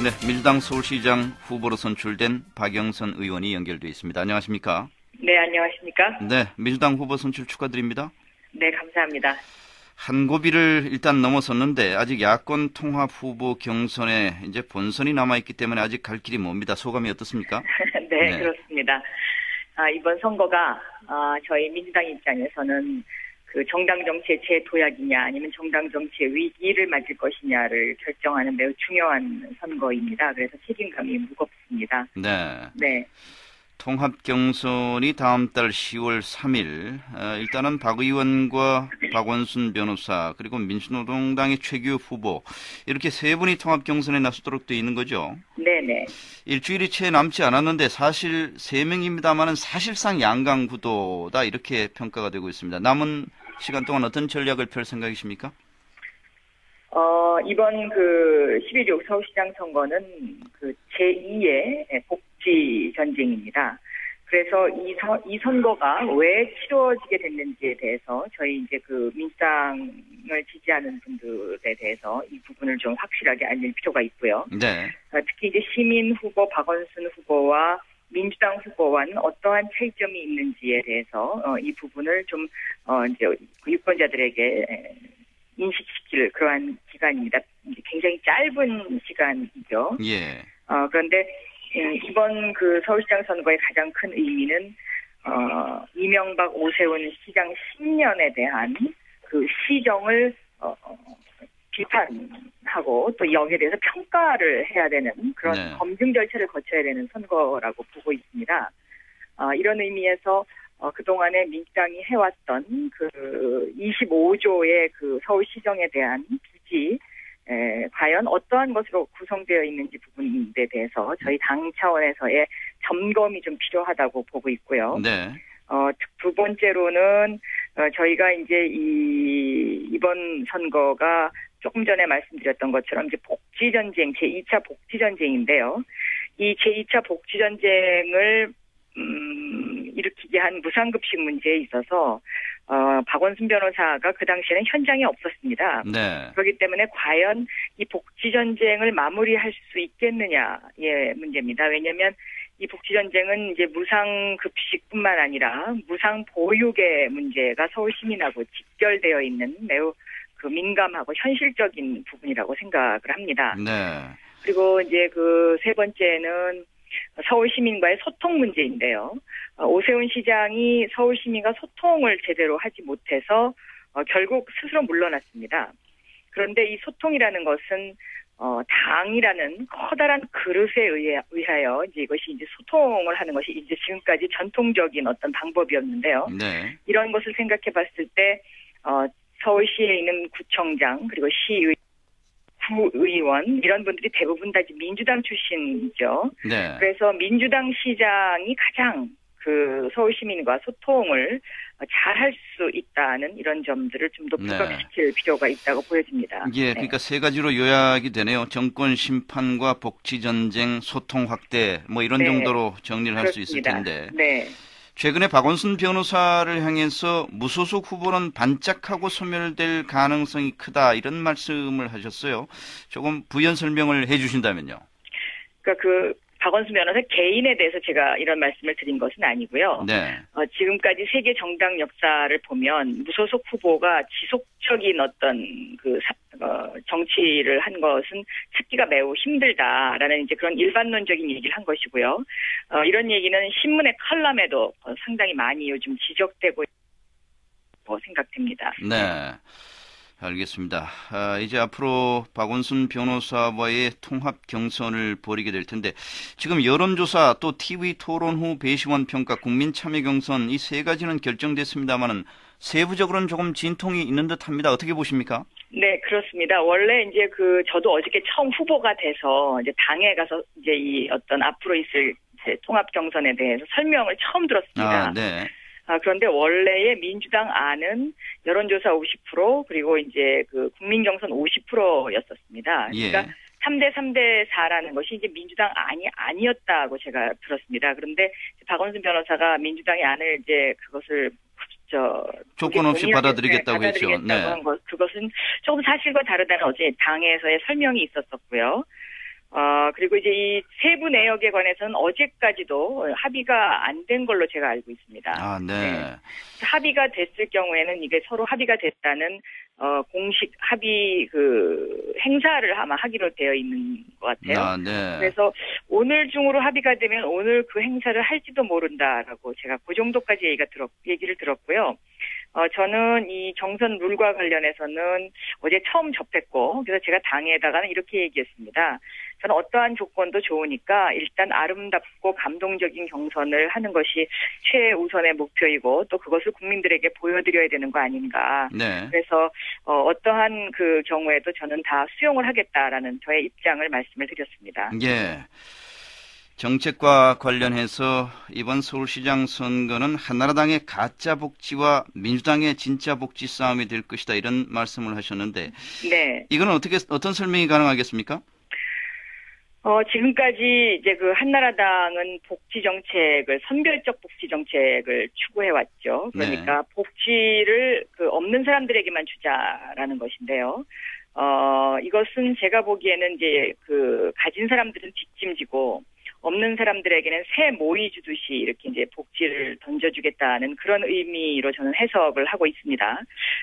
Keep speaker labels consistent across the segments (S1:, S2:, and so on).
S1: 네, 민주당 서울시장 후보로 선출된 박영선 의원이 연결돼 있습니다. 안녕하십니까?
S2: 네, 안녕하십니까?
S1: 네, 민주당 후보 선출 축하드립니다.
S2: 네, 감사합니다.
S1: 한 고비를 일단 넘어섰는데 아직 야권 통합 후보 경선에 이제 본선이 남아있기 때문에 아직 갈 길이 멉니다. 소감이 어떻습니까?
S2: 네,
S1: 네.
S2: 그렇습니다. 아, 이번 선거가 아, 저희 민주당 입장에서는 그 정당 정치의 재도약이냐 아니면 정당 정치의 위기를 맞을 것이냐를 결정하는 매우 중요한 선거입니다. 그래서 책임감이 무겁습니다.
S1: 네.
S2: 네,
S1: 통합 경선이 다음 달 10월 3일 어, 일단은 박 의원과 박원순 변호사 그리고 민주노동당의 최규 후보 이렇게 세 분이 통합 경선에 나서도록 돼 있는 거죠.
S2: 네, 네.
S1: 일주일이 채 남지 않았는데 사실 세 명입니다만은 사실상 양강 구도다 이렇게 평가가 되고 있습니다. 남은 시간 동안 어떤 전략을 펼 생각이십니까?
S2: 어, 이번 그 11.6 서울시장 선거는 그 제2의 복 지 전쟁입니다. 그래서 이, 선, 이 선거가 왜 치러지게 됐는지에 대해서 저희 이제 그 민주당을 지지하는 분들에 대해서 이 부분을 좀 확실하게 알릴 필요가 있고요.
S1: 네.
S2: 어, 특히 이제 시민 후보 박원순 후보와 민주당 후보와는 어떠한 차이점이 있는지에 대해서 어, 이 부분을 좀 어, 이제 그 유권자들에게 에, 인식시킬 그러한 기간입니다. 굉장히 짧은 시간이죠.
S1: 예.
S2: 어, 그런데 음, 이번 그 서울시장 선거의 가장 큰 의미는 어, 이명박 오세훈 시장 10년에 대한 그 시정을 어, 어, 비판하고 또 여기에 대해서 평가를 해야 되는 그런
S1: 네.
S2: 검증 절차를 거쳐야 되는 선거라고 보고 있습니다. 어, 이런 의미에서 어, 그동안에 민주당이 해왔던 그 25조의 그 서울시정에 대한 부지 에, 과연 어떠한 것으로 구성되어 있는지 부분에 대해서 저희 당 차원에서의 점검이 좀 필요하다고 보고 있고요.
S1: 네.
S2: 어, 두 번째로는 어, 저희가 이제 이 이번 선거가 조금 전에 말씀드렸던 것처럼 이제 복지 전쟁 제2차 복지 전쟁인데요. 이 제2차 복지 전쟁을 음, 일으키게 한 무상급식 문제에 있어서 어, 박원순 변호사가 그 당시에는 현장에 없었습니다.
S1: 네.
S2: 그렇기 때문에 과연 이 복지 전쟁을 마무리할 수 있겠느냐의 문제입니다. 왜냐하면 이 복지 전쟁은 이제 무상 급식뿐만 아니라 무상 보육의 문제가 서울 시민하고 직결되어 있는 매우 그 민감하고 현실적인 부분이라고 생각을 합니다.
S1: 네.
S2: 그리고 이제 그 세 번째는 서울 시민과의 소통 문제인데요. 어, 오세훈 시장이 서울 시민과 소통을 제대로 하지 못해서 어, 결국 스스로 물러났습니다. 그런데 이 소통이라는 것은 어, 당이라는 커다란 그릇에 의해, 의하여 이제 이것이 이제 소통을 하는 것이 이제 지금까지 전통적인 어떤 방법이었는데요.
S1: 네.
S2: 이런 것을 생각해 봤을 때, 어, 서울시에 있는 구청장, 그리고 시의, 구의원, 이런 분들이 대부분 다 민주당 출신이죠.
S1: 네.
S2: 그래서 민주당 시장이 가장 그 서울 시민과 소통을 잘 할 수 있다는 이런 점들을 좀더
S1: 네.
S2: 부각시킬 필요가 있다고 보여집니다.
S1: 예,
S2: 네.
S1: 그러니까 세 가지로 요약이 되네요. 정권 심판과 복지 전쟁, 소통 확대, 뭐 이런
S2: 네.
S1: 정도로 정리를 할 수 있을. 텐데.
S2: 네.
S1: 최근에 박원순 변호사를 향해서 무소속 후보는 반짝하고 소멸될 가능성이 크다 이런 말씀을 하셨어요. 조금 부연 설명을 해주신다면요.
S2: 그러니까 그 박원순 변호사 개인에 대해서 제가 이런 말씀을 드린 것은 아니고요.
S1: 네,
S2: 어, 지금까지 세계 정당 역사를 보면 무소속 후보가 지속적인 어떤 그 사- 어, 정치를 한 것은 찾기가 매우 힘들다라는 이제 그런 일반론적인 얘기를 한 것이고요. 어, 이런 얘기는 신문의 칼럼에도 어, 상당히 많이 요즘 지적되고 있다고 생각됩니다.
S1: 네. 알겠습니다. 아, 이제 앞으로 박원순 변호사와의 통합 경선을 벌이게 될 텐데 지금 여론조사 또 TV 토론 후 배시원 평가 국민 참여 경선 이 세 가지는 결정됐습니다만은 세부적으로는 조금 진통이 있는 듯합니다. 어떻게 보십니까?
S2: 네, 그렇습니다. 원래 이제 그 저도 어저께 처음 후보가 돼서 이제 당에 가서 이제 이 어떤 앞으로 있을 통합 경선에 대해서 설명을 처음 들었습니다.
S1: 아, 네.
S2: 아, 그런데 원래의 민주당 안은 여론조사 50% 그리고 이제 그 국민 경선 50%였었습니다.
S1: 예.
S2: 그러니까 3대 3대 4라는 것이 이제 민주당 안이 아니었다고 제가 들었습니다. 그런데 박원순 변호사가 민주당의 안을 이제 그것을 저
S1: 조건 없이 받아들이겠다고
S2: 네,
S1: 했죠.
S2: 받아들이겠다고
S1: 네.
S2: 한 것, 그것은 조금 사실과 다르다는 어제 당에서의 설명이 있었었고요. 어, 그리고 이제 이 세부 내역에 관해서는 어제까지도 합의가 안 된 걸로 제가 알고 있습니다.
S1: 아, 네.
S2: 네. 합의가 됐을 경우에는 이게 서로 합의가 됐다는 어, 공식 합의 그 행사를 아마 하기로 되어 있는 것 같아요.
S1: 아, 네.
S2: 그래서 오늘 중으로 합의가 되면 오늘 그 행사를 할지도 모른다라고 제가 그 정도까지 얘기가 들었, 얘기를 들었고요. 어, 저는 이 경선 룰과 관련해서는 어제 처음 접했고, 그래서 제가 당에다가는 이렇게 얘기했습니다. 저는 어떠한 조건도 좋으니까 일단 아름답고 감동적인 경선을 하는 것이 최우선의 목표이고 또 그것을 국민들에게 보여드려야 되는 거 아닌가.
S1: 네.
S2: 그래서 어, 어떠한 그 경우에도 저는 다 수용을 하겠다라는 저의 입장을 말씀을 드렸습니다.
S1: 예. 정책과 관련해서 이번 서울시장 선거는 한나라당의 가짜 복지와 민주당의 진짜 복지 싸움이 될 것이다 이런 말씀을 하셨는데
S2: 네.
S1: 이건 어떻게 어떤 설명이 가능하겠습니까?
S2: 어, 지금까지 이제 그 한나라당은 복지 정책을, 선별적 복지 정책을 추구해 왔죠. 그러니까 복지를 그 없는 사람들에게만 주자라는 것인데요. 어, 이것은 제가 보기에는 이제 그 가진 사람들은 뒷짐지고 없는 사람들에게는 새 모이 주듯이 이렇게 이제 복지를 던져주겠다는 그런 의미로 저는 해석을 하고 있습니다.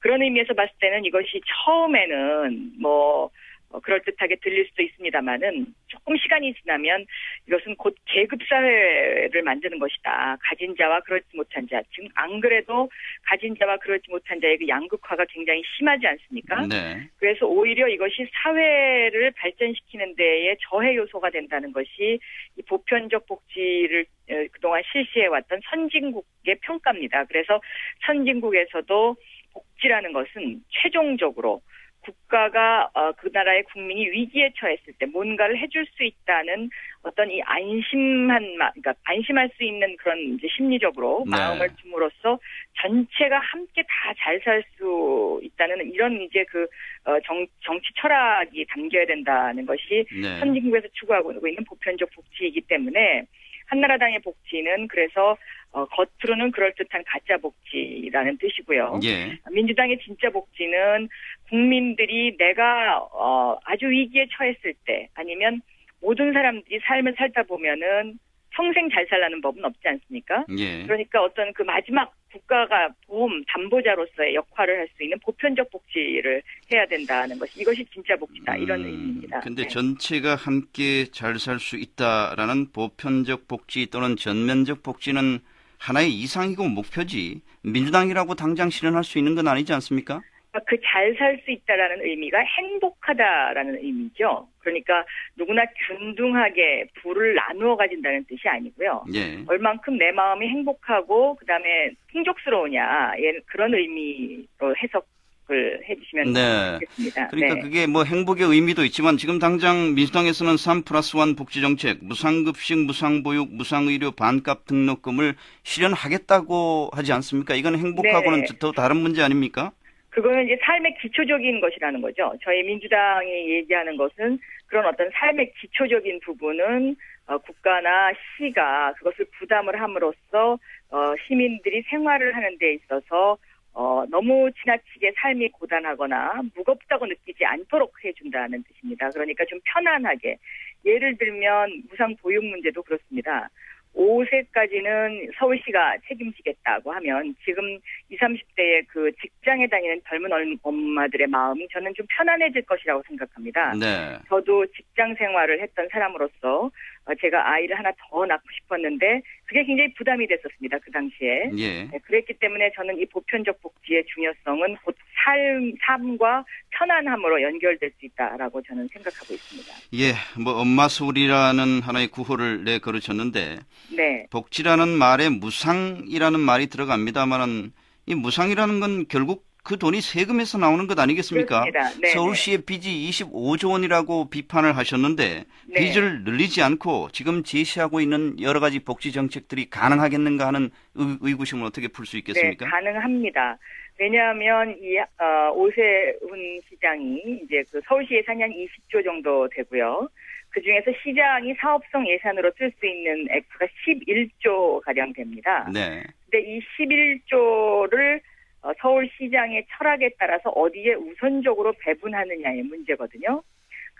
S2: 그런 의미에서 봤을 때는 이것이 처음에는 뭐 어, 그럴듯하게 들릴 수도 있습니다만은 조금 시간이 지나면 이것은 곧 계급 사회를 만드는 것이다. 가진 자와 그렇지 못한 자. 지금 안 그래도 가진 자와 그렇지 못한 자의 그 양극화가 굉장히 심하지 않습니까?
S1: 네.
S2: 그래서 오히려 이것이 사회를 발전시키는 데에 저해 요소가 된다는 것이 이 보편적 복지를 어, 그동안 실시해왔던 선진국의 평가입니다. 그래서 선진국에서도 복지라는 것은 최종적으로 국가가 어, 그 나라의 국민이 위기에 처했을 때 뭔가를 해줄 수 있다는 어떤 이 안심한 마, 그러니까 안심할 수 있는 그런 이제 심리적으로
S1: 네.
S2: 마음을 줌으로써 전체가 함께 다 잘 살 수 있다는 이런 이제 그 어, 정, 정치 철학이 담겨야 된다는 것이
S1: 네.
S2: 선진국에서 추구하고 있는 보편적 복지이기 때문에 한나라당의 복지는 그래서 어, 겉으로는 그럴듯한 가짜 복지라는 뜻이고요.
S1: 예.
S2: 민주당의 진짜 복지는 국민들이 내가 어, 아주 위기에 처했을 때 아니면 모든 사람들이 삶을 살다 보면은 평생 잘 살라는 법은 없지 않습니까?
S1: 예.
S2: 그러니까 어떤 그 마지막 국가가 보험 담보자로서의 역할을 할 수 있는 보편적 복지를 해야 된다는 것이 이것이 진짜 복지다 이런
S1: 음,
S2: 의미입니다.
S1: 근데
S2: 네.
S1: 전체가 함께 잘 살 수 있다라는 보편적 복지 또는 전면적 복지는 하나의 이상이고 목표지 민주당이라고 당장 실현할 수 있는 건 아니지 않습니까?
S2: 그 잘 살 수 있다라는 의미가 행복하다라는 의미죠. 그러니까 누구나 균등하게 부를 나누어 가진다는 뜻이 아니고요.
S1: 예.
S2: 얼만큼 내 마음이 행복하고 그다음에 풍족스러우냐 예, 그런 의미로 해석 을 해주시면
S1: 네.
S2: 좋겠습니다.
S1: 그러니까
S2: 네.
S1: 그게 뭐 행복의 의미도 있지만 지금 당장 민주당에서는 3 플러스 1 복지 정책, 무상급식, 무상보육, 무상의료, 반값 등록금을 실현하겠다고 하지 않습니까? 이건 행복하고는
S2: 네.
S1: 더 다른 문제 아닙니까?
S2: 그거는 이제 삶의 기초적인 것이라는 거죠. 저희 민주당이 얘기하는 것은 그런 어떤 삶의 기초적인 부분은 어, 국가나 시가 그것을 부담을 함으로써 어, 시민들이 생활을 하는 데 있어서 어, 너무 지나치게 삶이 고단하거나 무겁다고 느끼지 않도록 해준다는 뜻입니다. 그러니까 좀 편안하게 예를 들면 무상 보육 문제도 그렇습니다. 5세까지는 서울시가 책임지겠다고 하면 지금 20, 30대의 그 직장에 다니는 젊은 얼- 엄마들의 마음이 저는 좀 편안해질 것이라고 생각합니다.
S1: 네.
S2: 저도 직장 생활을 했던 사람으로서 어, 제가 아이를 하나 더 낳고 싶었는데 그게 굉장히 부담이 됐었습니다. 그 당시에.
S1: 예.
S2: 네, 그랬기 때문에 저는 이 보편적 복지의 중요성은 곧 삶, 삶과 편안함으로 연결될 수 있다라고 저는 생각하고 있습니다.
S1: 예. 뭐 엄마 소리라는 하나의 구호를 내 걸으셨는데
S2: 네.
S1: 복지라는 말에 무상이라는 말이 들어갑니다만은 이 무상이라는 건 결국 그 돈이 세금에서 나오는 것 아니겠습니까?
S2: 그렇습니다. 네,
S1: 서울시의 빚이 25조 원이라고 비판을 하셨는데
S2: 네.
S1: 빚을 늘리지 않고 지금 제시하고 있는 여러 가지 복지 정책들이 가능하겠는가 하는 의, 의구심을 어떻게 풀 수 있겠습니까?
S2: 네, 가능합니다. 왜냐하면 이 어, 오세훈 시장이 이제 그 서울시 예산이 한 20조 정도 되고요. 그 중에서 시장이 사업성 예산으로 쓸 수 있는 액수가 11조 가량 됩니다.
S1: 네.
S2: 근데 이 11조를 어, 서울시장의 철학에 따라서 어디에 우선적으로 배분하느냐의 문제거든요.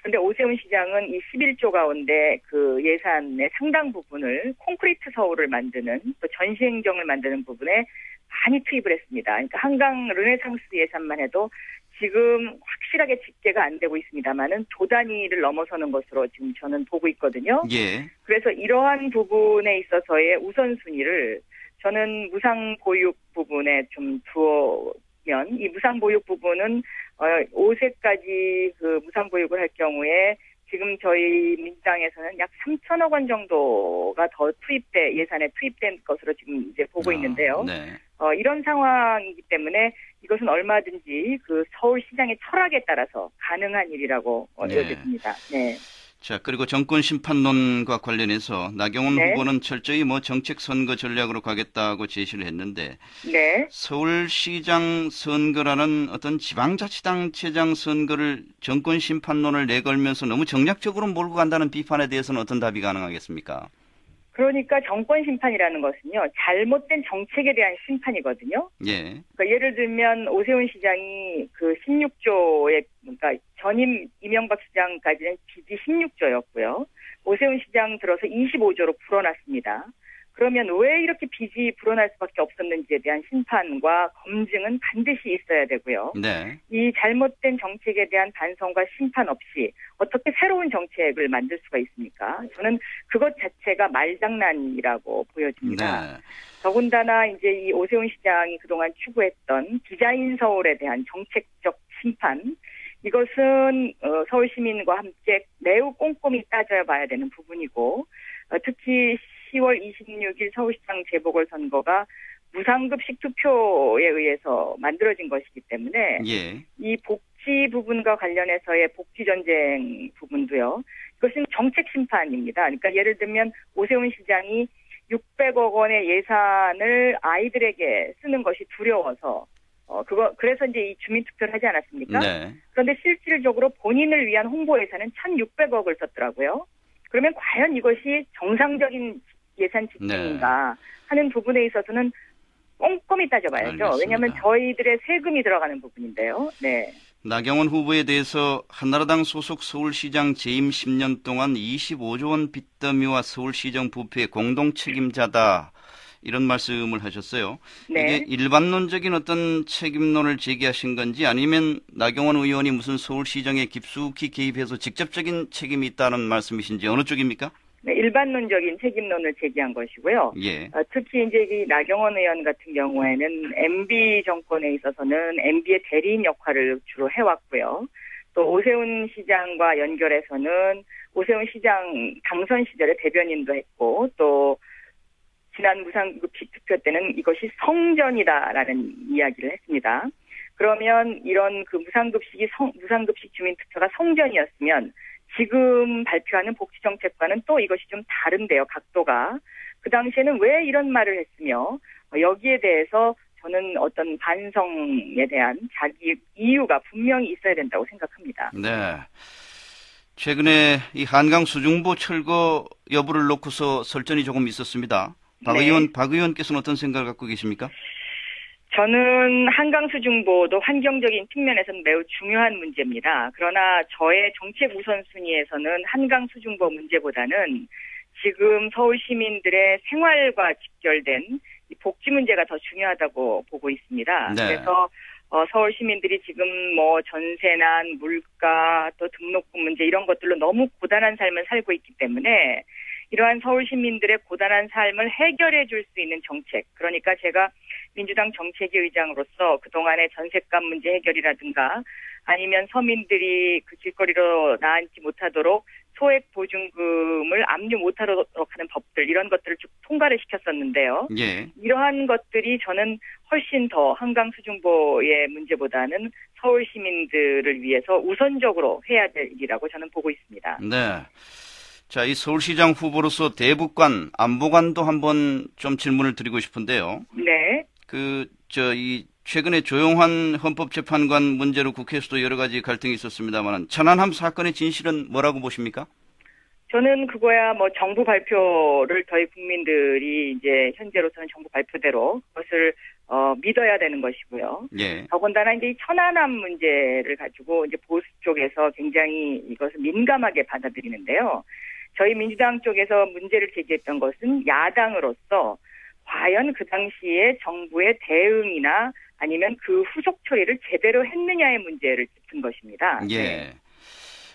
S2: 근데 오세훈 시장은 이 11조 가운데 그 예산의 상당 부분을 콘크리트 서울을 만드는 또 전시 행정을 만드는 부분에 많이 투입을 했습니다. 그러니까 한강 르네상스 예산만 해도 지금 확실하게 집계가 안 되고 있습니다만은 조 단위를 넘어서는 것으로 지금 저는 보고 있거든요.
S1: 예.
S2: 그래서 이러한 부분에 있어서의 우선순위를 저는 무상 보육 부분에 좀 두면 이 무상 보육 부분은 어 5세까지 그 무상 보육을 할 경우에 지금 저희 민주당에서는 약 3천억 원 정도가 더 투입돼 예산에 투입된 것으로 지금 이제 보고
S1: 아,
S2: 있는데요.
S1: 네.
S2: 어, 이런 상황이기 때문에 이것은 얼마든지 그 서울시장의 철학에 따라서 가능한 일이라고 어,
S1: 네.
S2: 여겨집니다. 네.
S1: 자, 그리고 정권 심판론과 관련해서 나경원
S2: 네.
S1: 후보는 철저히 뭐 정책 선거 전략으로 가겠다고 제시를 했는데
S2: 네.
S1: 서울시장 선거라는 어떤 지방자치단체장 선거를 정권 심판론을 내걸면서 너무 정략적으로 몰고 간다는 비판에 대해서는 어떤 답이 가능하겠습니까?
S2: 그러니까 정권 심판이라는 것은요, 잘못된 정책에 대한 심판이거든요.
S1: 예.
S2: 그러니까 예를 들면 오세훈 시장이 그 16조의 그러니까 전임 이명박 시장까지는 빚이 16조였고요. 오세훈 시장 들어서 25조로 불어났습니다. 그러면 왜 이렇게 빚이 불어날 수밖에 없었는지에 대한 심판과 검증은 반드시 있어야 되고요.
S1: 네.
S2: 이 잘못된 정책에 대한 반성과 심판 없이 어떻게 새로운 정책을 만들 수가 있습니까? 저는 그것 자체가 말장난이라고 보여집니다.
S1: 네.
S2: 더군다나 이제 이 오세훈 시장이 그동안 추구했던 디자인 서울에 대한 정책적 심판 이것은 어, 서울 시민과 함께 매우 꼼꼼히 따져봐야 되는 부분이고 어, 특히 10월 26일 서울시장 재보궐선거가 무상급식 투표에 의해서 만들어진 것이기 때문에
S1: 예.
S2: 이 복지 부분과 관련해서의 복지 전쟁 부분도요. 이것은 정책 심판입니다. 그러니까 예를 들면 오세훈 시장이 600억 원의 예산을 아이들에게 쓰는 것이 두려워서 어 그거 그래서 이제 이 주민 투표를 하지 않았습니까?
S1: 네.
S2: 그런데 실질적으로 본인을 위한 홍보 예산은 1,600억을 썼더라고요. 그러면 과연 이것이 정상적인 예산 집행인가 하는 부분에 있어서는 꼼꼼히 따져봐야죠.
S1: 알겠습니다.
S2: 왜냐하면 저희들의 세금이 들어가는 부분인데요. 네.
S1: 나경원 후보에 대해서 한나라당 소속 서울시장 재임 10년 동안 25조 원 빚더미와 서울시정 부패의 공동 책임자다. 이런 말씀을 하셨어요.
S2: 네.
S1: 이게 일반론적인 어떤 책임론을 제기하신 건지 아니면 나경원 의원이 무슨 서울시정에 깊숙이 개입해서 직접적인 책임이 있다는 말씀이신지 어느 쪽입니까?
S2: 네, 일반론적인 책임론을 제기한 것이고요.
S1: 예.
S2: 어, 특히 이제 이 나경원 의원 같은 경우에는 MB 정권에 있어서는 MB의 대리인 역할을 주로 해왔고요. 또 오세훈 시장과 연결해서는 오세훈 시장 당선 시절에 대변인도 했고 또 지난 무상급식 투표 때는 이것이 성전이다라는 이야기를 했습니다. 그러면 이런 그 무상급식이 성, 무상급식 주민투표가 성전이었으면 지금 발표하는 복지 정책과는 또 이것이 좀 다른데요, 각도가. 그 당시에는 왜 이런 말을 했으며 어, 여기에 대해서 저는 어떤 반성에 대한 자기 이유가 분명히 있어야 된다고 생각합니다.
S1: 네. 최근에 이 한강 수중보 철거 여부를 놓고서 설전이 조금 있었습니다. 박
S2: 네.
S1: 의원, 박 의원께서는 어떤 생각을 갖고 계십니까?
S2: 저는 한강 수중보도 환경적인 측면에서는 매우 중요한 문제입니다. 그러나 저의 정책 우선순위에서는 한강 수중보 문제보다는 지금 서울 시민들의 생활과 직결된 이 복지 문제가 더 중요하다고 보고 있습니다.
S1: 네.
S2: 그래서 어, 서울 시민들이 지금 뭐 전세난, 물가, 또 등록금 문제 이런 것들로 너무 고단한 삶을 살고 있기 때문에 이러한 서울 시민들의 고단한 삶을 해결해 줄 수 있는 정책. 그러니까 제가 민주당 정책위 의장으로서 그동안의 전세값 문제 해결이라든가 아니면 서민들이 그 길거리로 나앉지 못하도록 소액 보증금을 압류 못하도록 하는 법들 이런 것들을 쭉 통과를 시켰었는데요.
S1: 예.
S2: 이러한 것들이 저는 훨씬 더 한강 수중보의 문제보다는 서울 시민들을 위해서 우선적으로 해야 될 일이라고 저는 보고 있습니다.
S1: 네. 자, 이 서울시장 후보로서 대북관, 안보관도 한번 좀 질문을 드리고 싶은데요.
S2: 네.
S1: 그, 저, 이, 최근에 조용한 헌법재판관 문제로 국회에서도 여러 가지 갈등이 있었습니다만, 천안함 사건의 진실은 뭐라고 보십니까?
S2: 저는 그거야 뭐 정부 발표를 저희 국민들이 이제 현재로서는 정부 발표대로 그것을 어, 믿어야 되는 것이고요.
S1: 예.
S2: 더군다나 이제 이 천안함 문제를 가지고 이제 보수 쪽에서 굉장히 이것을 민감하게 받아들이는데요. 저희 민주당 쪽에서 문제를 제기했던 것은 야당으로서 과연 그 당시에 정부의 대응이나 아니면 그 후속 처리를 제대로 했느냐의 문제를 짚은 것입니다.
S1: 예.
S2: 네.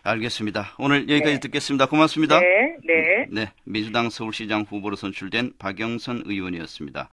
S1: 알겠습니다. 오늘 여기까지
S2: 네.
S1: 듣겠습니다. 고맙습니다.
S2: 네, 네.
S1: 네, 민주당 서울시장 후보로 선출된 박영선 의원이었습니다.